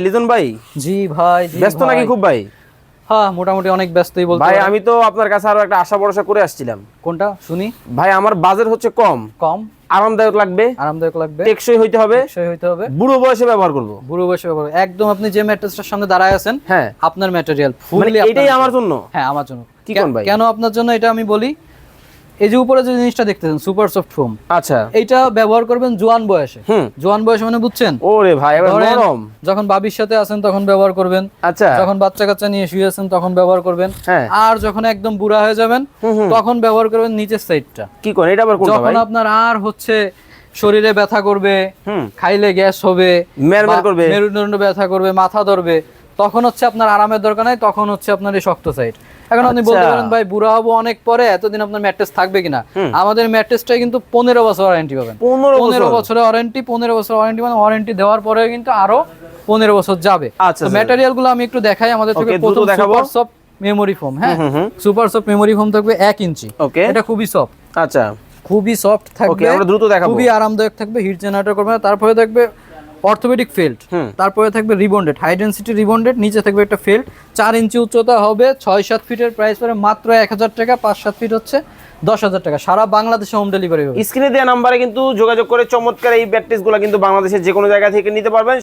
লিজন ভাই? জি ভাই ব্যস্ত নাকি খুব ভাই? হ্যাঁ মোটামুটি অনেক ব্যস্তই বলতে ভাই আমি তো আপনার কাছে আরও একটা আশা ভরসা করে আসছিলাম। কোনটা? শুনি। ভাই আমার বাজেট হচ্ছে কম। কম? আরামদায়ক লাগবে। আরামদায়ক লাগবে। টেকসই হইতে হবে। টেকসই হইতে হবে। বুড়ো বয়সে ব্যবহার করব। বুড়ো বয়সে ব্যবহার একদম আপনি যে ম্যাট্রেসটার সামনে দাঁড়ায় আছেন হ্যাঁ। আপনার ম্যাটেরিয়াল মানে ফুললি এটাই আমার জন্য। হ্যাঁ আমার জন্য। কি কোন ভাই? কেন আপনার জন্য এটা আমি বলি? এই যে উপরে যে জিনিসটা দেখতেছেন সুপার সফট ফোম আচ্ছা। এইটা ব্যবহার করবেন জোয়ান বয়সে। জোয়ান বয়সে মানে বুঝছেন? ওরে ভাই এবার নরম। যখন বাবির সাথে আছেন তখন ব্যবহার করবেন। আচ্ছা। যখন বাচ্চা কাচ্চা নিয়ে শুয়ে আছেন তখন ব্যবহার করবেন। হ্যাঁ। আর যখন একদম বুড়া হয়ে যাবেন। তখন ব্যবহার করবেন নিচের সাইডটা কি কোন এটা আবার কোনটা যখন আপনার আর হচ্ছে শরীরে ব্যথা করবে খাইলে গ্যাস হবে মেরমের করবে। মেরুদণ্ড ব্যথা করবে মাথা ধরবে তখন হচ্ছে আপনার আরামের দরকার নাই তখন হচ্ছে আপনার এই শক্ত সাইড এখন আপনি বলতে আচ্ছা। পারেন ভাই বুড়া হব অনেক পরে এতদিন আপনার ম্যাট্রেস থাকবে কিনা? আমাদের ম্যাট্রেসটাই কিন্তু পনেরো বছর ওয়ারেন্টি পাবেন। পনেরো বছরের ওয়ারেন্টি পনেরো বছর ওয়ারেন্টি মানে ওয়ারেন্টি দেওয়ার পরে কিন্তু আরও পনেরো বছর যাবে। আচ্ছা, তো আচ্ছা। ম্যাটেরিয়ালগুলো আমি একটু দেখাই আমাদের থেকে প্রথম দেখাবো। সুপার সফট মেমোরি ফোম হ্যাঁ। সুপার সফট মেমোরি ফোম থাকবে এক ইঞ্চি। ওকে এটা খুবই সফট আচ্ছা। খুবই সফট থাকবে দ্রুত দেখাবো। খুবই আরামদায়ক থাকবে হিট জেনারেটর করবে না তারপরে থাকবে অর্থোপেডিক ফিল্ড। তারপরে থাকবে রিবন্ডেড হাই ডেন্সিটি রিবন্ডেড নিচে থাকবে একটা ফিল্ড। চার ইঞ্চি উচ্চতা হবে ছয় সাত ফিটের প্রাইস পড়ে মাত্র এক হাজার টাকা পাঁচ সাত ফিট হচ্ছে দশ হাজার টাকা। সারা বাংলাদেশে হোম ডেলিভারি হবে। স্ক্রিনে দেওয়া নাম্বারে কিন্তু যোগাযোগ করে চমৎকার এই ব্যাটরিজগুলো কিন্তু বাংলাদেশের যে কোনো জায়গা থেকে নিতে পারবেন।